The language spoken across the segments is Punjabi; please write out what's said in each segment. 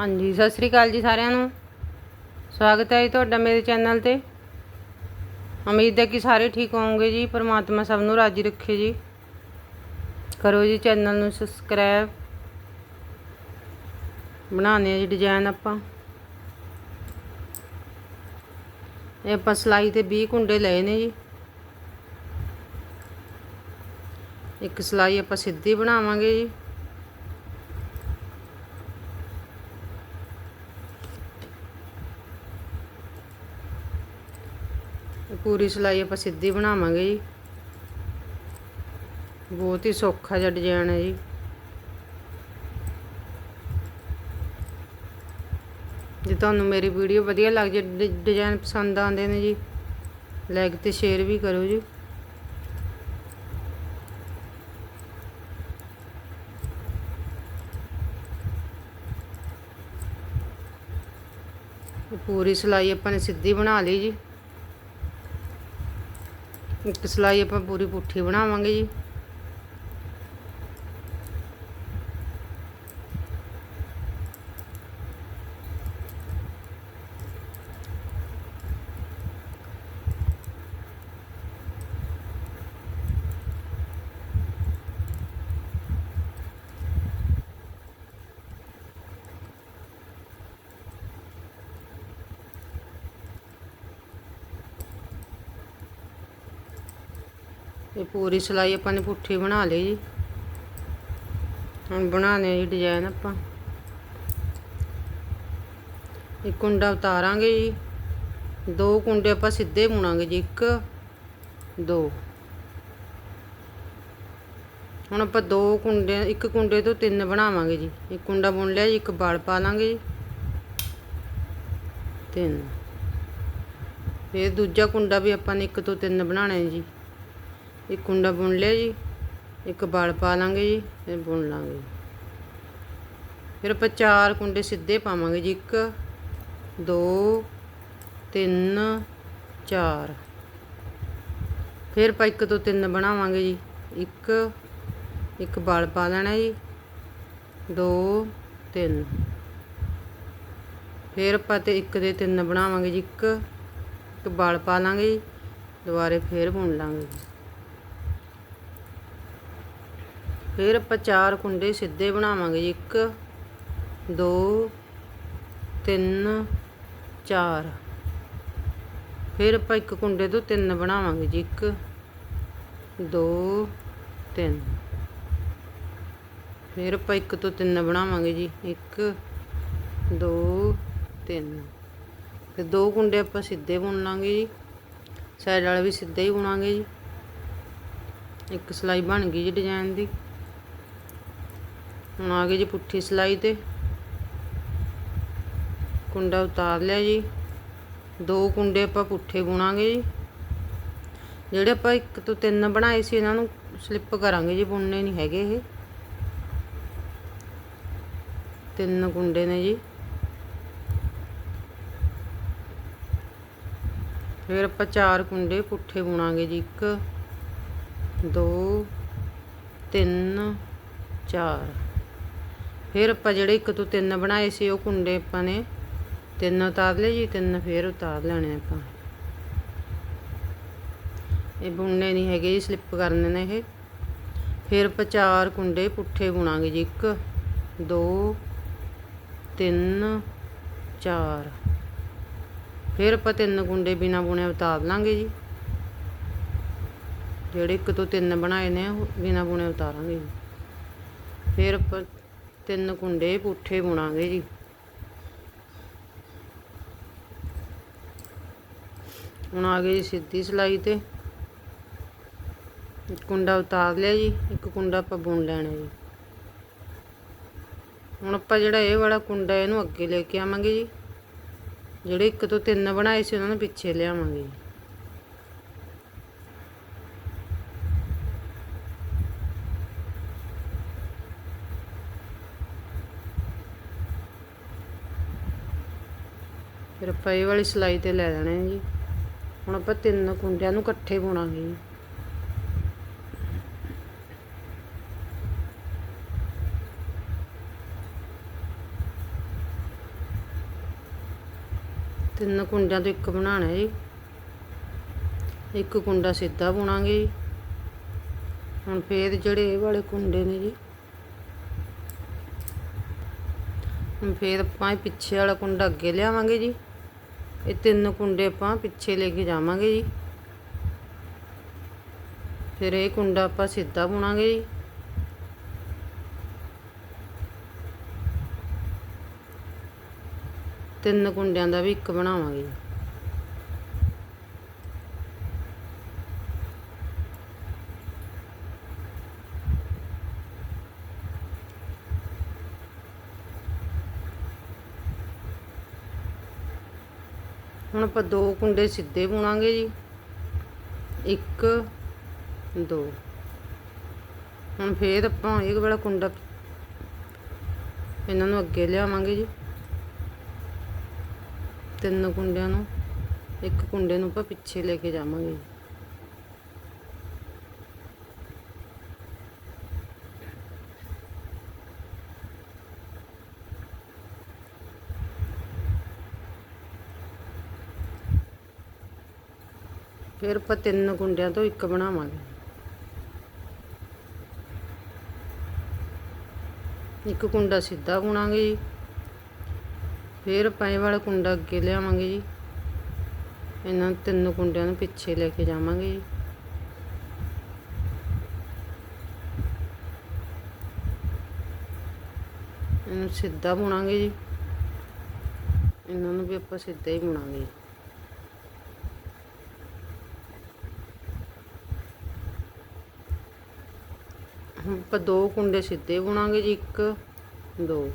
ਹਾਂਜੀ, ਸਤਿ ਸ੍ਰੀ ਅਕਾਲ ਜੀ ਸਾਰਿਆਂ ਨੂੰ। ਸਵਾਗਤ ਹੈ ਜੀ ਤੁਹਾਡਾ ਮੇਰੇ ਚੈਨਲ ਤੇ। ਉਮੀਦ ਹੈ ਕਿ ਸਾਰੇ ਠੀਕ ਹੋਵੋਗੇ ਜੀ, ਪਰਮਾਤਮਾ ਸਭ ਨੂੰ ਰਾਜੀ ਰੱਖੇ ਜੀ। ਕਰੋ ਜੀ ਚੈਨਲ ਨੂੰ ਸਬਸਕ੍ਰਾਈਬ। ਬਣਾਉਂਦੇ ਆ ਜੀ ਡਿਜ਼ਾਈਨ ਆਪਾਂ। ਇਹ ਆਪਾਂ ਸਲਾਈ ਤੇ 20 ਕੁੰਡੇ ਲਏ ਨੇ ਜੀ। ਇੱਕ ਸਲਾਈ ਆਪਾਂ ਸਿੱਧੀ ਬਣਾਵਾਂਗੇ ਜੀ। ਪੂਰੀ ਸਿਲਾਈ ਆਪਾਂ ਸਿੱਧੀ ਬਣਾਵਾਂਗੇ ਜੀ। ਬਹੁਤ ਹੀ ਸੌਖਾ ਜਿਹਾ ਡਿਜ਼ਾਈਨ ਹੈ ਜੀ। ਜੇ ਤੁਹਾਨੂੰ ਮੇਰੀ ਵੀਡੀਓ ਵਧੀਆ ਲੱਗ ਜੇ ਡਿਜ਼ਾਈਨ ਪਸੰਦ ਆਉਂਦੇ ਨੇ ਜੀ, ਲਾਈਕ ਤੇ ਸ਼ੇਅਰ ਵੀ ਕਰੋ ਜੀ। ਪੂਰੀ ਸਿਲਾਈ ਆਪਾਂ ਨੇ ਸਿੱਧੀ ਬਣਾ ਲਈ ਜੀ। ਇੱਕ ਸਿਲਾਈ ਆਪਾਂ ਪੂਰੀ ਪੁੱਠੀ ਬਣਾਵਾਂਗੇ ਜੀ। ਇਹ ਪੂਰੀ ਸਿਲਾਈ ਆਪਾਂ ਨੇ ਪੁੱਠੀ ਬਣਾ ਲਈ ਜੀ। ਹੁਣ ਬਣਾਉਣੇ ਜੀ ਡਿਜ਼ਾਈਨ ਆਪਾਂ। ਇੱਕ ਕੁੰਡਾ ਉਤਾਰਾਂਗੇ ਜੀ। ਦੋ ਕੁੰਡੇ ਆਪਾਂ ਸਿੱਧੇ ਬੁਣਾਂਗੇ ਜੀ, ਇੱਕ, ਦੋ। ਹੁਣ ਆਪਾਂ ਦੋ ਕੁੰਡੇ, ਇੱਕ ਕੁੰਡੇ ਤੋਂ ਤਿੰਨ ਬਣਾਵਾਂਗੇ ਜੀ। ਇੱਕ ਕੁੰਡਾ ਬੁਣ ਲਿਆ ਜੀ, ਇੱਕ ਬਲ ਪਾ ਲਾਂਗੇ ਜੀ। ਤਿੰਨ। ਫਿਰ ਦੂਜਾ ਕੁੰਡਾ ਵੀ ਆਪਾਂ ਨੇ ਇੱਕ ਤੋਂ ਤਿੰਨ ਬਣਾਉਣਾ ਹੈ ਜੀ। ਇੱਕ ਕੁੰਡਾ ਬੁਣ ਲਿਆ ਜੀ, ਇੱਕ ਬਲ ਪਾ ਲਾਂਗੇ ਜੀ, ਫਿਰ ਬੁਣ ਲਾਂਗੇ। ਫਿਰ ਆਪਾਂ ਚਾਰ ਕੁੰਡੇ ਸਿੱਧੇ ਪਾਵਾਂਗੇ ਜੀ, ਇੱਕ, ਦੋ, ਤਿੰਨ, ਚਾਰ। ਫਿਰ ਆਪਾਂ ਇੱਕ ਤੋਂ ਤਿੰਨ ਬਣਾਵਾਂਗੇ ਜੀ, ਇੱਕ ਇੱਕ ਬਲ ਪਾ ਲੈਣਾ ਜੀ, ਦੋ, ਤਿੰਨ। ਫਿਰ ਆਪਾਂ ਤੇ ਇੱਕ ਦੇ ਤਿੰਨ ਬਣਾਵਾਂਗੇ ਜੀ, ਇੱਕ ਇੱਕ ਬਲ ਪਾ ਲਾਂਗੇ ਜੀ, ਦੁਬਾਰੇ ਫੇਰ ਬੁਣ ਲਾਂਗੇ ਜੀ ਫਿਰ ਆਪਾਂ ਚਾਰ ਕੁੰਡੇ ਸਿੱਧੇ ਬਣਾਵਾਂਗੇ ਜੀ। ਇੱਕ, ਦੋ, ਤਿੰਨ, ਚਾਰ। ਫਿਰ ਆਪਾਂ ਇੱਕ ਕੁੰਡੇ ਤੋਂ ਤਿੰਨ ਬਣਾਵਾਂਗੇ ਜੀ। ਇੱਕ, ਦੋ, ਤਿੰਨ। ਫਿਰ ਆਪਾਂ ਇੱਕ ਤੋਂ ਤਿੰਨ ਬਣਾਵਾਂਗੇ ਜੀ। ਇੱਕ, ਦੋ, ਤਿੰਨ। ਫਿਰ ਦੋ ਕੁੰਡੇ ਆਪਾਂ ਸਿੱਧੇ ਬੁਣ ਲਾਂਗੇ ਜੀ। ਸਾਈਡ ਵਾਲੇ ਵੀ ਸਿੱਧੇ ਹੀ ਬੁਣਾਂਗੇ ਜੀ। ਇੱਕ ਸਲਾਈ ਬਣ ਗਈ ਜੀ ਡਿਜ਼ਾਈਨ ਦੀ। ਹੁਣ ਆ ਗਏ ਜੀ ਪੁੱਠੀ ਸਲਾਈ ਤੇ। ਕੁੰਡਾ ਉਤਾਰ ਲਿਆ ਜੀ। ਦੋ ਕੁੰਡੇ ਆਪਾਂ ਪੁੱਠੇ ਬੁਣਾਂਗੇ ਜੀ। ਜਿਹੜੇ ਆਪਾਂ ਇੱਕ ਤੋਂ ਤਿੰਨ ਬਣਾਏ ਸੀ, ਇਹਨਾਂ ਨੂੰ ਸਲਿੱਪ ਕਰਾਂਗੇ ਜੀ, ਬੁਣਨੇ ਨਹੀਂ ਹੈਗੇ ਇਹ। ਤਿੰਨ ਕੁੰਡੇ ਨੇ ਜੀ। ਫਿਰ ਆਪਾਂ ਚਾਰ ਕੁੰਡੇ ਪੁੱਠੇ ਬੁਣਾਂਗੇ ਜੀ। ਇੱਕ, ਦੋ, ਤਿੰਨ, ਚਾਰ। ਫਿਰ ਆਪਾਂ ਜਿਹੜੇ ਇੱਕ ਤੋਂ ਤਿੰਨ ਬਣਾਏ ਸੀ ਉਹ ਕੁੰਡੇ ਆਪਾਂ ਨੇ ਤਿੰਨ ਉਤਾਰ ਲਏ ਜੀ, ਤਿੰਨ ਫਿਰ ਉਤਾਰ ਲੈਣੇ ਆਪਾਂ। ਇਹ ਬੁਣਨੇ ਨਹੀਂ ਹੈਗੇ ਜੀ ਸਲਿੱਪ ਕਰਨੇ ਨੇ ਇਹ। ਫਿਰ ਆਪਾਂ ਚਾਰ ਕੁੰਡੇ ਪੁੱਠੇ ਬੁਣਾਂਗੇ ਜੀ, ਇੱਕ, ਦੋ, ਤਿੰਨ, ਚਾਰ। ਫਿਰ ਆਪਾਂ ਤਿੰਨ ਕੁੰਡੇ ਬਿਨਾ ਬੁਣੇ ਉਤਾਰ ਲਾਂਗੇ ਜੀ। ਜਿਹੜੇ ਇੱਕ ਤੋਂ ਤਿੰਨ ਬਣਾਏ ਨੇ, ਉਹ ਬਿਨਾ ਬੁਣੇ ਉਤਾਰਾਂਗੇ ਜੀ। ਫਿਰ ਆਪਾਂ ਤਿੰਨ ਕੁੰਡੇ ਪੁੱਠੇ ਬੁਣਾਂਗੇ ਜੀ। ਹੁਣ ਆ ਗਈ ਜੀ ਸਿੱਧੀ ਸਿਲਾਈ ਤੇ। ਇੱਕ ਕੁੰਡਾ ਉਤਾਰ ਲਿਆ ਜੀ, ਇੱਕ ਕੁੰਡਾ ਆਪਾਂ ਬੁਣ ਲੈਣਾ ਜੀ। ਹੁਣ ਆਪਾਂ ਜਿਹੜਾ ਇਹ ਵਾਲਾ ਕੁੰਡਾ ਇਹਨੂੰ ਅੱਗੇ ਲੈ ਕੇ ਆਵਾਂਗੇ ਜੀ। ਜਿਹੜੇ ਇੱਕ ਤੋਂ ਤਿੰਨ ਬਣਾਏ ਸੀ ਉਹਨਾਂ ਨੂੰ ਪਿੱਛੇ ਲਿਆਵਾਂਗੇ ਜੀ। ਫਿਰ ਆਪਾਂ ਇਹ ਵਾਲੀ ਸਲਾਈ ਤੇ ਲੈ ਲੈਣੇ ਹੈ ਜੀ। ਹੁਣ ਆਪਾਂ ਤਿੰਨ ਕੁੰਡਿਆਂ ਨੂੰ ਇਕੱਠੇ ਬੁਣਾਂਗੇ ਜੀ। ਤਿੰਨ ਕੁੰਡਿਆਂ ਤੋਂ ਇੱਕ ਬਣਾਉਣਾ ਜੀ। ਇੱਕ ਕੁੰਡਾ ਸਿੱਧਾ ਬੁਣਾਂਗੇ ਜੀ। ਹੁਣ ਫੇਰ ਜਿਹੜੇ ਇਹ ਵਾਲੇ ਕੁੰਡੇ ਨੇ ਜੀ। ਹੁਣ ਫੇਰ ਆਪਾਂ ਇਹ ਪਿੱਛੇ ਵਾਲਾ ਕੁੰਡਾ ਅੱਗੇ ਲਿਆਵਾਂਗੇ ਜੀ। ਇਹ ਤਿੰਨ ਕੁੰਡੇ ਆਪਾਂ ਪਿੱਛੇ ਲੈ ਕੇ ਜਾਵਾਂਗੇ ਜੀ। ਫਿਰ ਇਹ ਕੁੰਡਾ ਆਪਾਂ ਸਿੱਧਾ ਬੁਣਾਂਗੇ ਜੀ। ਤਿੰਨ ਕੁੰਡਿਆਂ ਦਾ ਵੀ ਇੱਕ ਬਣਾਵਾਂਗੇ ਹੁਣ ਆਪਾਂ ਦੋ ਕੁੰਡੇ ਸਿੱਧੇ ਬੁਣਾਂਗੇ ਜੀ। ਇੱਕ, ਦੋ। ਹੁਣ ਫੇਰ ਆਪਾਂ ਇਹ ਵਾਲਾ ਕੁੰਡਾ ਇਹਨਾਂ ਨੂੰ ਅੱਗੇ ਲਿਆਵਾਂਗੇ ਜੀ। ਤਿੰਨ ਕੁੰਡਿਆਂ ਨੂੰ, ਇੱਕ ਕੁੰਡੇ ਨੂੰ ਆਪਾਂ ਪਿੱਛੇ ਲੈ ਕੇ ਜਾਵਾਂਗੇ ਜੀ ਫਿਰ ਆਪਾਂ ਤਿੰਨ ਕੁੰਡਿਆਂ ਤੋਂ ਇੱਕ ਬਣਾਵਾਂਗੇ। ਇੱਕ ਕੁੰਡਾ ਸਿੱਧਾ ਬੁਣਾਂਗੇ ਜੀ। ਫਿਰ ਪਾਏ ਵਾਲਾ ਕੁੰਡਾ ਅੱਗੇ ਲਿਆਵਾਂਗੇ ਜੀ। ਇਹਨਾਂ ਤਿੰਨ ਕੁੰਡਿਆਂ ਨੂੰ ਪਿੱਛੇ ਲੈ ਕੇ ਜਾਵਾਂਗੇ ਜੀ। ਇਹਨੂੰ ਸਿੱਧਾ ਬੁਣਾਂਗੇ ਜੀ। ਇਹਨਾਂ ਨੂੰ ਵੀ ਆਪਾਂ ਸਿੱਧਾ ਹੀ ਬੁਣਾਂਗੇ ਆਪਾਂ ਦੋ ਕੁੰਡੇ ਸਿੱਧੇ ਬੁਣਾਂਗੇ ਜੀ, ਇੱਕ, ਦੋ।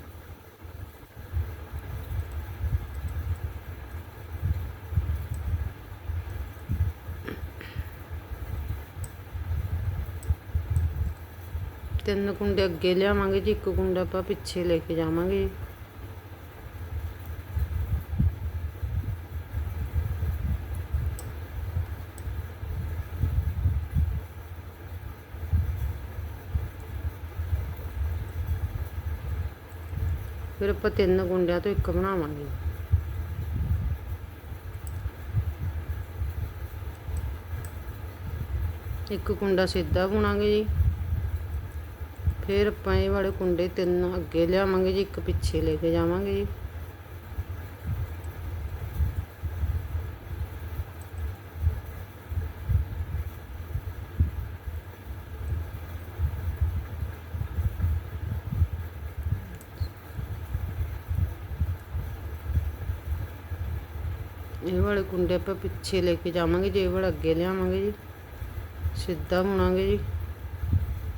ਤਿੰਨ ਕੁੰਡੇ ਅੱਗੇ ਲਿਆਵਾਂਗੇ ਜੀ, ਇੱਕ ਕੁੰਡਾ ਆਪਾਂ ਪਿੱਛੇ ਲੈ ਕੇ ਜਾਵਾਂਗੇ। ਫਿਰ ਆਪਾਂ ਤਿੰਨ ਕੁੰਡਿਆਂ ਤੋਂ ਇੱਕ ਬਣਾਵਾਂਗੇ। ਇੱਕ ਕੁੰਡਾ ਸਿੱਧਾ ਬੁਣਾਂਗੇ ਜੀ। ਫਿਰ ਆਪਾਂ ਇਹ ਵਾਲੇ ਕੁੰਡੇ ਤਿੰਨ ਅੱਗੇ ਲਿਆਵਾਂਗੇ ਜੀ, ਇੱਕ ਪਿੱਛੇ ਲੈ ਕੇ ਜਾਵਾਂਗੇ ਜੀ ਇਹ ਵਾਲੇ ਆਪਾਂ ਪਿੱਛੇ ਲੈ ਕੇ ਜਾਵਾਂਗੇ, ਜੇ ਇਹ ਅੱਗੇ ਲਿਆਵਾਂਗੇ ਜੀ। ਸਿੱਧਾ ਬੁਣਾਂਗੇ ਜੀ।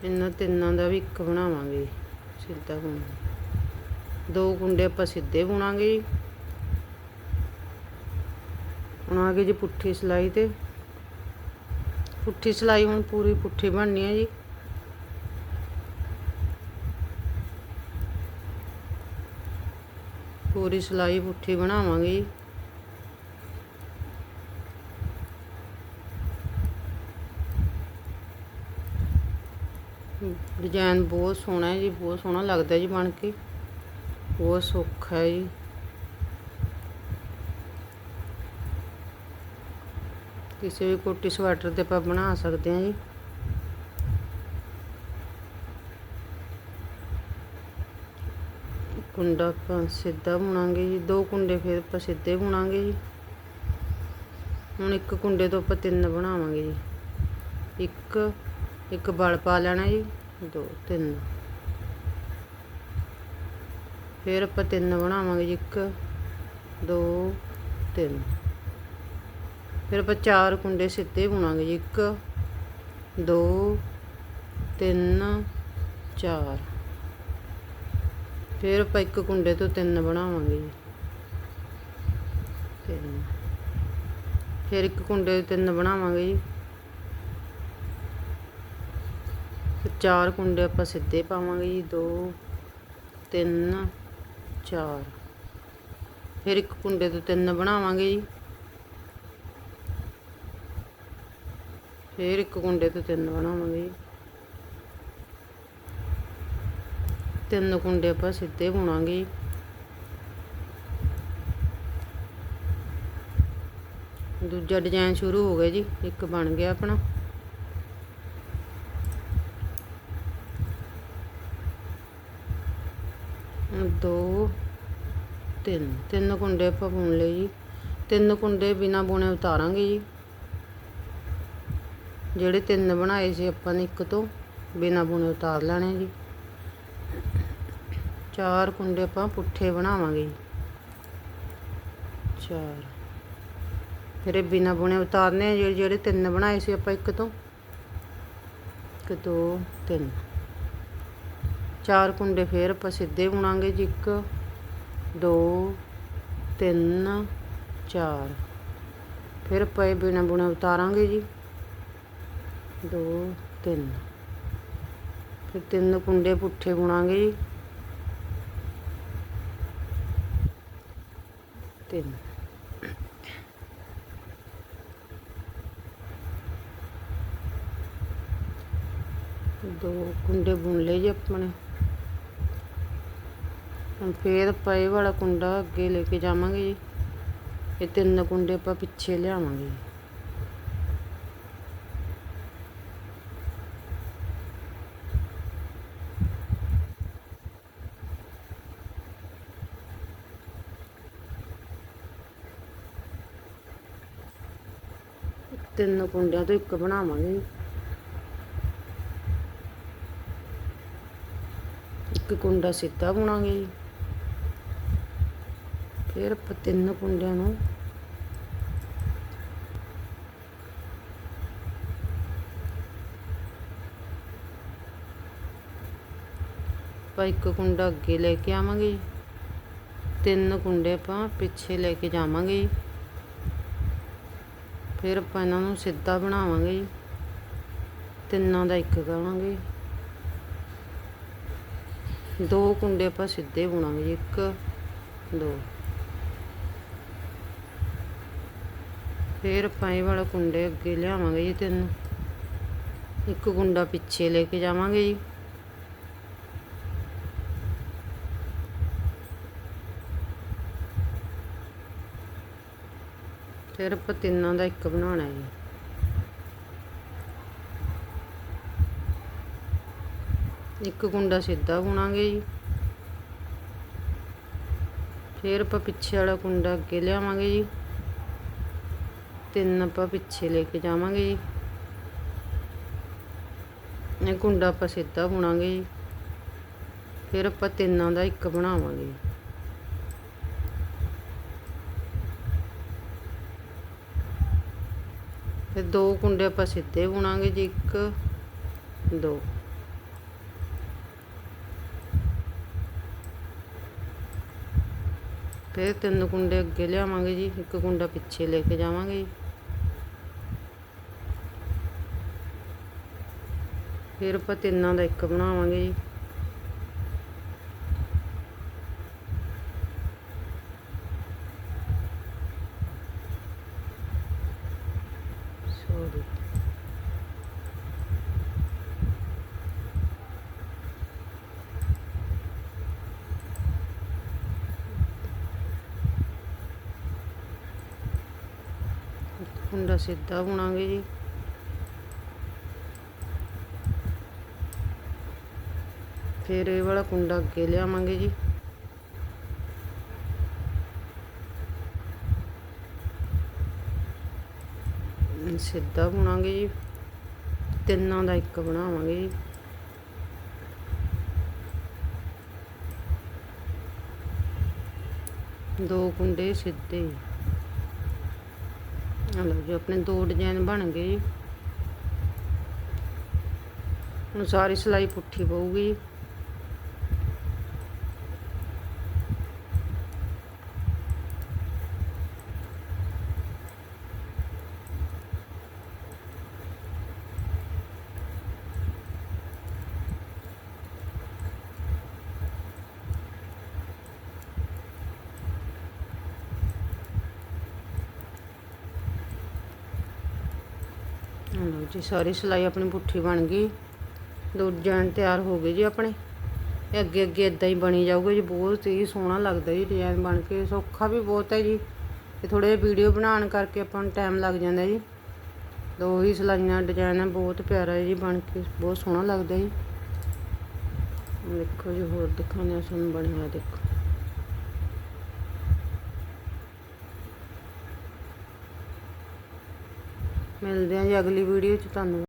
ਇਹਨਾਂ ਤਿੰਨਾਂ ਦਾ ਵੀ ਇੱਕ ਬਣਾਵਾਂਗੇ ਸਿੱਧਾ ਬੁਣ ਦੋ ਕੁੰਡੇ ਆਪਾਂ ਸਿੱਧੇ ਬੁਣਾਂਗੇ ਜੀ। ਹੁਣ ਆ ਜੀ ਪੁੱਠੀ ਸਲਾਈ ਤੇ। ਪੁੱਠੀ ਸਲਾਈ ਹੁਣ ਪੂਰੀ ਪੁੱਠੀ ਬਣਨੀ ਹੈ ਜੀ। ਪੂਰੀ ਸਲਾਈ ਪੁੱਠੀ ਬਣਾਵਾਂਗੇ ਜੀ। ਡਿਜ਼ਾਈਨ ਬਹੁਤ ਸੋਹਣਾ ਹੈ ਜੀ, ਬਹੁਤ ਸੋਹਣਾ ਲੱਗਦਾ ਜੀ ਬਣ ਕੇ। ਬਹੁਤ ਸੌਖਾ ਹੈ ਜੀ। ਕਿਸੇ ਵੀ ਕੋਟੀ ਸਵੈਟਰ ਤੇ ਆਪਾਂ ਬਣਾ ਸਕਦੇ ਹਾਂ ਜੀ। ਕੁੰਡਾ ਆਪਾਂ ਸਿੱਧਾ ਬੁਣਾਂਗੇ ਜੀ, ਦੋ ਕੁੰਡੇ ਫਿਰ ਆਪਾਂ ਸਿੱਧੇ ਬੁਣਾਂਗੇ ਜੀ। ਹੁਣ ਇੱਕ ਕੁੰਡੇ ਤੋਂ ਆਪਾਂ ਤਿੰਨ ਬਣਾਵਾਂਗੇ ਜੀ। ਇੱਕ ਇੱਕ ਬਲ ਪਾ ਲੈਣਾ ਜੀ, ਦੋ, ਤਿੰਨ। ਫਿਰ ਆਪਾਂ ਤਿੰਨ ਬਣਾਵਾਂਗੇ ਜੀ, ਇੱਕ, ਦੋ, ਤਿੰਨ। ਫਿਰ ਆਪਾਂ ਚਾਰ ਕੁੰਡੇ ਸਿੱਧੇ ਬੁਣਾਂਗੇ ਜੀ, ਇੱਕ, ਦੋ, ਤਿੰਨ, ਚਾਰ। ਫਿਰ ਆਪਾਂ ਇੱਕ ਕੁੰਡੇ ਤੋਂ ਤਿੰਨ ਬਣਾਵਾਂਗੇ ਜੀ। ਤਿੰਨ। ਫਿਰ ਇੱਕ ਕੁੰਡੇ ਤੋਂ ਤਿੰਨ ਬਣਾਵਾਂਗੇ ਜੀ ਫਿਰ ਚਾਰ ਕੁੰਡੇ ਆਪਾਂ ਸਿੱਧੇ ਪਾਵਾਂਗੇ ਜੀ, ਦੋ, ਤਿੰਨ, ਚਾਰ। ਫਿਰ ਇੱਕ ਕੁੰਡੇ ਤੋਂ ਤਿੰਨ ਬਣਾਵਾਂਗੇ ਜੀ। ਫਿਰ ਇੱਕ ਕੁੰਡੇ ਤੋਂ ਤਿੰਨ ਬਣਾਵਾਂਗੇ ਜੀ। ਤਿੰਨ ਕੁੰਡੇ ਆਪਾਂ ਸਿੱਧੇ ਬੁਣਾਂਗੇ ਦੂਜਾ ਡਿਜ਼ਾਈਨ ਸ਼ੁਰੂ ਹੋ ਗਿਆ ਜੀ, ਇੱਕ ਬਣ ਗਿਆ ਆਪਣਾ ਹੁਣ ਦੋ, ਤਿੰਨ। ਤਿੰਨ ਕੁੰਡੇ ਆਪਾਂ ਬੁਣ ਲਏ ਜੀ। ਤਿੰਨ ਕੁੰਡੇ ਬਿਨਾ ਬੁਣੇ ਉਤਾਰਾਂਗੇ ਜੀ। ਜਿਹੜੇ ਤਿੰਨ ਬਣਾਏ ਸੀ ਆਪਾਂ ਨੇ ਇੱਕ ਤੋਂ ਬਿਨਾ ਬੁਣੇ ਉਤਾਰ ਲੈਣੇ ਜੀ। ਚਾਰ ਕੁੰਡੇ ਆਪਾਂ ਪੁੱਠੇ ਬਣਾਵਾਂਗੇ ਜੀ। ਚਾਰ। ਫਿਰ ਇਹ ਬਿਨਾ ਬੁਣੇ ਉਤਾਰਨੇ ਆ। ਜਿਹੜੇ ਜਿਹੜੇ ਤਿੰਨ ਬਣਾਏ ਸੀ ਆਪਾਂ ਇੱਕ ਤੋਂ। ਇੱਕ, ਦੋ, ਤਿੰਨ। ਚਾਰ ਕੁੰਡੇ ਫੇਰ ਆਪਾਂ ਸਿੱਧੇ ਬੁਣਾਂਗੇ ਜੀ, ਇੱਕ, ਦੋ, ਤਿੰਨ, ਚਾਰ। ਫਿਰ ਆਪਾਂ ਇਹ ਬਿਨਾ ਬੁਣੇ ਉਤਾਰਾਂਗੇ ਜੀ। ਦੋ, ਤਿੰਨ। ਫਿਰ ਤਿੰਨ ਕੁੰਡੇ ਪੁੱਠੇ ਬੁਣਾਂਗੇ ਜੀ। ਤਿੰਨ। ਦੋ ਕੁੰਡੇ ਬੁਣ ਲਏ ਜੀ ਆਪਣੇ। ਫੇਰ ਪਏ ਵਾਲਾ ਕੁੰਡਾ ਅੱਗੇ ਲੈ ਕੇ ਜਾਵਾਂਗੇ ਜੀ। ਇਹ ਤਿੰਨ ਕੁੰਡੇ ਆਪਾਂ ਪਿੱਛੇ ਲਿਆਵਾਂਗੇ ਤਿੰਨ ਕੁੰਡਿਆਂ ਤੋਂ ਇੱਕ ਬਣਾਵਾਂਗੇ ਇੱਕ ਕੁੰਡਾ ਸਿੱਧਾ ਬੁਣਾਂਗੇ ਜੀ। ਫਿਰ ਆਪਾਂ ਤਿੰਨ ਕੁੰਡਿਆਂ ਨੂੰ ਆਪਾਂ ਇੱਕ ਕੁੰਡਾ ਅੱਗੇ ਲੈ ਕੇ ਆਵਾਂਗੇ। ਜੀ ਤਿੰਨ ਕੁੰਡੇ ਆਪਾਂ ਪਿੱਛੇ ਲੈ ਕੇ ਜਾਵਾਂਗੇ। ਜੀ ਫਿਰ ਆਪਾਂ ਇਹਨਾਂ ਨੂੰ ਸਿੱਧਾ ਬਣਾਵਾਂਗੇ। ਜੀ ਤਿੰਨਾਂ ਦਾ ਇੱਕ ਕਰਾਂਗੇ। ਦੋ ਕੁੰਡੇ ਆਪਾਂ ਸਿੱਧੇ ਬੁਣਾਂਗੇ। ਇੱਕ, ਦੋ। ਫਿਰ ਆਪਾਂ ਇਹ ਵਾਲਾ ਕੁੰਡੇ ਅੱਗੇ ਲਿਆਵਾਂਗੇ ਜੀ ਤਿੰਨ। ਇੱਕ ਕੁੰਡਾ ਪਿੱਛੇ ਲੈ ਕੇ ਜਾਵਾਂਗੇ ਜੀ। ਫਿਰ ਆਪਾਂ ਤਿੰਨਾਂ ਦਾ ਇੱਕ ਬਣਾਉਣਾ ਹੈ ਜੀ। ਇੱਕ ਕੁੰਡਾ ਸਿੱਧਾ ਬੁਣਾਂਗੇ ਜੀ। ਫਿਰ ਆਪਾਂ ਪਿੱਛੇ ਵਾਲਾ ਕੁੰਡਾ ਅੱਗੇ ਲਿਆਵਾਂਗੇ ਜੀ। ਤਿੰਨ ਆਪਾਂ ਪਿੱਛੇ ਲੈ ਕੇ ਜਾਵਾਂਗੇ ਜੀ। ਇਹ ਕੁੰਡਾ ਆਪਾਂ ਸਿੱਧਾ ਬੁਣਾਂਗੇ ਜੀ। ਫਿਰ ਆਪਾਂ ਤਿੰਨਾਂ ਦਾ ਇੱਕ ਬਣਾਵਾਂਗੇ। ਜੀ ਫਿਰ ਦੋ ਕੁੰਡੇ ਆਪਾਂ ਸਿੱਧੇ ਬੁਣਾਂਗੇ ਜੀ, ਇੱਕ, ਦੋ। ਫਿਰ ਤਿੰਨ ਕੁੰਡੇ ਅੱਗੇ ਲਿਆਵਾਂਗੇ ਜੀ, ਇੱਕ ਕੁੰਡਾ ਪਿੱਛੇ ਲੈ ਕੇ ਜਾਵਾਂਗੇ ਫਿਰ ਆਪਾਂ ਤਿੰਨਾਂ ਦਾ ਇੱਕ ਬਣਾਵਾਂਗੇ ਜੀ ਸੌਰੀ ਕੁੰਡਾ ਸਿੱਧਾ ਬੁਣਾਂਗੇ ਜੀ ਫਿਰ ਇਹ ਵਾਲਾ ਕੁੰਡਾ ਅੱਗੇ ਲਿਆਵਾਂਗੇ ਜੀ। ਸਿੱਧਾ ਬੁਣਾਂਗੇ ਜੀ। ਤਿੰਨਾਂ ਦਾ ਇੱਕ ਬਣਾਵਾਂਗੇ ਜੀ। ਦੋ ਕੁੰਡੇ ਸਿੱਧੇ। ਆ ਲਓ ਜੀ, ਆਪਣੇ ਦੋ ਡਿਜ਼ਾਈਨ ਬਣ ਗਏ ਜੀ। ਹੁਣ ਸਾਰੀ ਸਿਲਾਈ ਪੁੱਠੀ ਪਊਗੀ। ਸਾਰੀ ਸਿਲਾਈ ਆਪਣੀ ਪੁੱਠੀ ਬਣ ਗਈ। ਦੋ ਡਿਜ਼ਾਈਨ ਤਿਆਰ ਹੋ ਗਏ ਜੀ ਆਪਣੇ। ਇਹ ਅੱਗੇ ਅੱਗੇ ਇਦਾਂ ਹੀ ਬਣੀ ਜਾਊਗਾ ਜੀ, ਬਹੁਤ ਹੀ ਸੋਹਣਾ ਲੱਗਦਾ ਜੀ ਡਿਜ਼ਾਈਨ ਬਣ ਕੇ। ਸੌਖਾ ਵੀ ਬਹੁਤ ਹੈ ਜੀ। ਤੇ ਥੋੜੇ ਜਿਹਾ ਵੀਡੀਓ ਬਣਾਉਣ ਕਰਕੇ ਆਪਾਂ ਨੂੰ ਟਾਈਮ ਲੱਗ ਜਾਂਦਾ ਜੀ। ਦੋ ਹੀ ਸਿਲਾਈਆਂ, ਡਿਜ਼ਾਈਨ ਹੈ, ਬਹੁਤ ਪਿਆਰਾ ਹੈ ਜੀ ਬਣ ਕੇ, ਬਹੁਤ ਸੋਹਣਾ ਲੱਗਦਾ ਜੀ। ਦੇਖੋ ਜੀ, ਹੋਰ ਦਿਖਾਉਂਦੇ ਹਾਂ, ਸਾਨੂੰ ਬਣਿਆ ਹੋਇਆ ਦੇਖੋ। ਮਿਲਦੇ ਹਾਂ ਜੀ ਅਗਲੀ ਵੀਡੀਓ 'ਚ ਤੁਹਾਨੂੰ।